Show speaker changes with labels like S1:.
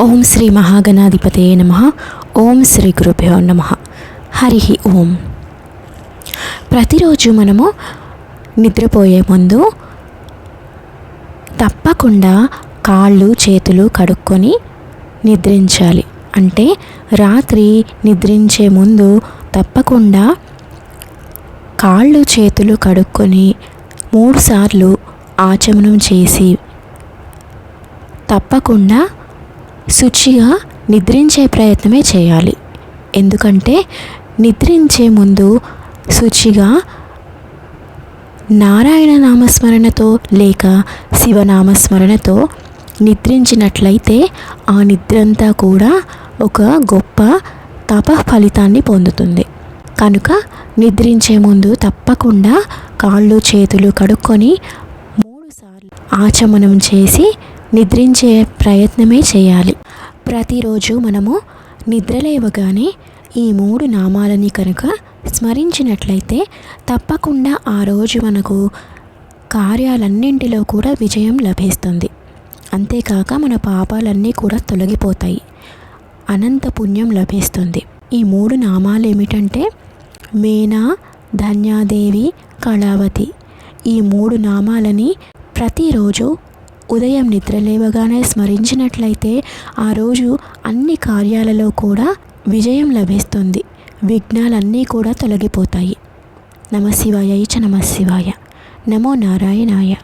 S1: ఓం శ్రీ మహాగణాధిపతే నమ. ఓం శ్రీ గురుభ్యో నమ. హరి ఓం. ప్రతిరోజు మనము నిద్రపోయే ముందు తప్పకుండా కాళ్ళు చేతులు కడుక్కొని నిద్రించాలి. అంటే రాత్రి నిద్రించే ముందు తప్పకుండా కాళ్ళు చేతులు కడుక్కొని మూడుసార్లు ఆచమనం చేసి తప్పకుండా శుచిగా నిద్రించే ప్రయత్నమే చేయాలి. ఎందుకంటే నిద్రించే ముందు శుచిగా నారాయణ నామస్మరణతో లేక శివనామస్మరణతో నిద్రించినట్లయితే ఆ నిద్రంతా కూడా ఒక గొప్ప తప ఫలితాన్ని పొందుతుంది. కనుక నిద్రించే ముందు తప్పకుండా కాళ్ళు చేతులు కడుక్కొని మూడుసార్లు ఆచమనం చేసి నిద్రించే ప్రయత్నమే చేయాలి. ప్రతిరోజు మనము నిద్రలేవగానే ఈ మూడు నామాలని కనుక స్మరించినట్లయితే తప్పకుండా ఆ రోజు మనకు కార్యాలన్నింటిలో కూడా విజయం లభిస్తుంది. అంతేకాక మన పాపాలన్నీ కూడా తొలగిపోతాయి. అనంత పుణ్యం లభిస్తుంది. ఈ మూడు నామాలు ఏమిటంటే మేనా ధన్యాదేవి కళావతి ఈ మూడు నామాలని ప్రతిరోజు ఉదయం నిద్రలేవగానే స్మరించినట్లయితే ఆ రోజు అన్ని కార్యాలలో కూడా విజయం లభిస్తుంది. విఘ్నాలన్నీ కూడా తొలగిపోతాయి. నమశివాయ చ నమశివాయ. నమో నారాయణాయ.